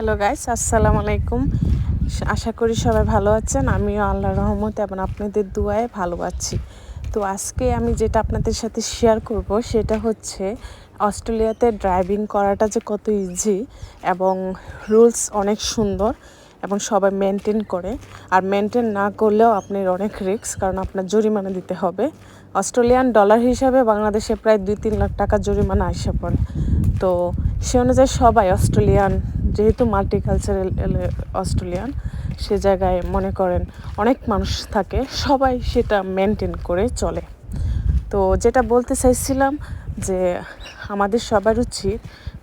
Hello guys আসসালামু আলাইকুম আশা করি সবাই ভালো আছেন। আমিও আল্লাহ রহমত এবং আপনাদের দুয়ায় ভালো আছি। তো আজকে আমি যেটা আপনাদের সাথে শেয়ার করব, সেটা হচ্ছে অস্ট্রেলিয়াতে ড্রাইভিং করাটা যে কত ইজি এবং রুলস অনেক সুন্দর এবং সবাই মেনটেন করে। আর মেনটেন না করলেও আপনার অনেক রিস্ক কারণ আপনার জরিমানা দিতে হবে। অস্ট্রেলিয়ান ডলার হিসাবে বাংলাদেশে প্রায় দুই তিন লাখ টাকা জরিমানা আসে পড়ে। তো সে অনুযায়ী সবাই অস্ট্রেলিয়ান, যেহেতু মাল্টিকালচারাল অস্ট্রেলিয়ান, সে জায়গায় মনে করেন অনেক মানুষ থাকে, সবাই সেটা মেনটেন করে চলে। তো যেটা বলতে চাইছিলাম যে আমাদের সবার উচিত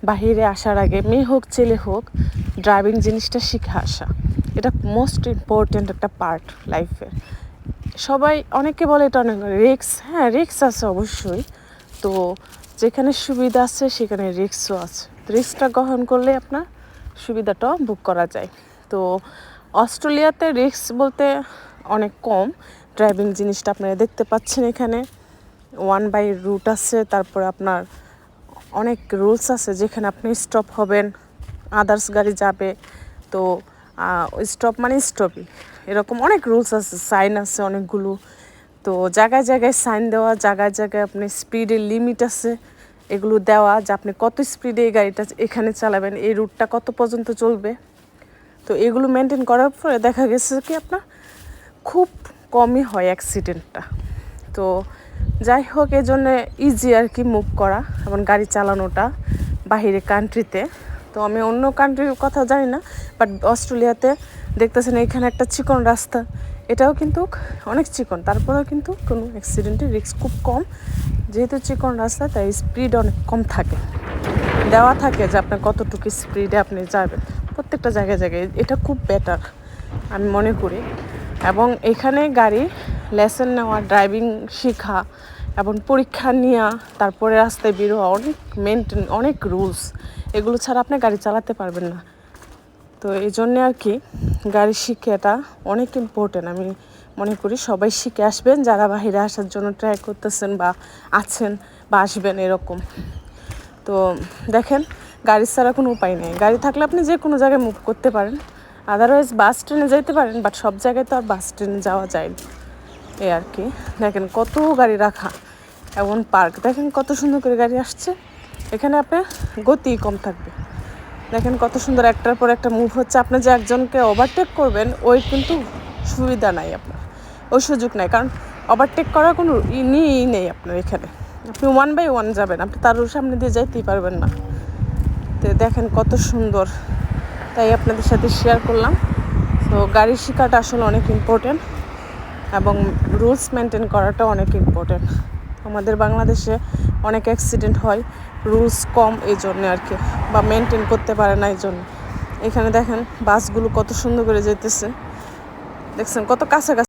বাহিরে আসার আগে, মেয়ে হোক, ছেলে হোক ড্রাইভিং জিনিসটা শিখে আসা। এটা মোস্ট ইম্পর্ট্যান্ট একটা পার্ট লাইফের সবাই, অনেকে বলে এটা অনেক রিক্স হ্যাঁ রিক্স আছে অবশ্যই। তো যেখানে সুবিধা আছে, সেখানে রিক্সও আছে। রিক্সটা গ্রহণ করলে আপনার সুবিধাটাও বুক করা যায়। তো অস্ট্রেলিয়াতে রিক্স বলতে অনেক কম। ড্রাইভিং জিনিসটা আপনারা দেখতে পাচ্ছেন এখানে। ওয়ান বাই রুট আছে, তারপরে আপনার অনেক রুলস আছে, যেখানে আপনি স্টপ হবেন আদার্স গাড়ি যাবে। তো স্টপ মানে স্টপই এরকম অনেক রুলস আছে সাইন আছে অনেকগুলো। তো জায়গায় জায়গায় সাইন দেওয়া, জায়গায় জায়গায় আপনি স্পিডের লিমিট আছে, এগুলো দেওয়া যে আপনি কত স্পিডে এই গাড়িটা এখানে চালাবেন, এই রুটটা কত পর্যন্ত চলবে। তো এগুলো মেনটেন করার পরে দেখা গেছে কি আপনার খুব কমই হয় অ্যাক্সিডেন্টটা তো যাই হোক, এই জন্যে ইজি আর কি মুভ করা এবং গাড়ি চালানোটা বাহিরে কান্ট্রিতে তো আমি অন্য কান্ট্রির কথা জানি না বাট অস্ট্রেলিয়াতে দেখতেছেন এখানে একটা চিকন রাস্তা। এটাও কিন্তু অনেক চিকন, তারপরেও কিন্তু কোনো অ্যাক্সিডেন্টের রিস্ক খুব কম। যেহেতু চিকন রাস্তা, তাই স্পিড অনেক কম থাকে। দেওয়া থাকে যে আপনার কতটুকু স্পিডে আপনি যাবেন। প্রত্যেকটা জায়গায় জায়গায় এটা খুব বেটার আমি মনে করি। এবং এখানে গাড়ি লেসেন নেওয়া ড্রাইভিং শেখা এবং পরীক্ষা নেওয়া তারপরে রাস্তায় বেরোয়া অনেক মেনটেন অনেক রুলস এগুলো ছাড়া আপনি গাড়ি চালাতে পারবেন না। তো এই জন্যে আর কি গাড়ি শিখাটা অনেক ইম্পর্টেন্ট আমি মনে করি সবাই শিখে আসবেন, যারা বাহিরে আসার জন্য ট্রাই করতেছেন বা আছেন বা আসবেন এরকম। তো দেখেন, গাড়ি ছাড়া কোনো উপায় নেই। গাড়ি থাকলে আপনি যে কোনো জায়গায় মুভ করতে পারেন। আদারওয়াইজ বাস ট্রেনে যেতে পারেন বাট সব জায়গায় তো আর বাস ট্রেনে যাওয়া যায় না। এই আর কি। দেখেন কত গাড়ি রাখা, এমন পার্ক দেখেন কত সুন্দর করে গাড়ি আসছে। এখানে আপনার গতি কম থাকবে। দেখেন কত সুন্দর একটার পর একটা মুভ হচ্ছে। আপনি যে একজনকে ওভারটেক করবেন, ওই কিন্তু সুবিধা নাই আপনার। ওই সুযোগ নাই, কারণ ওভারটেক করার কোনো নিই, নেই আপনার এখানে। আপনি ওয়ান বাই ওয়ান যাবেন, আপনি তার সামনে দিয়ে যাইতেই পারবেন না। তো দেখেন কত সুন্দর। তাই আপনাদের সাথে শেয়ার করলাম। তো গাড়ি শেখাটা আসলে অনেক ইম্পর্টেন্ট এবং রুলস মেনটেন করাটা অনেক ইম্পর্টেন্ট আমাদের বাংলাদেশে অনেক অ্যাক্সিডেন্ট হয় রুলস কম এই জন্যে আর কি, বা মেনটেন করতে পারে না এই জন্য এখানে দেখেন বাসগুলো কত সুন্দর করে যেতেছে দেখছেন কত কাছাকাছি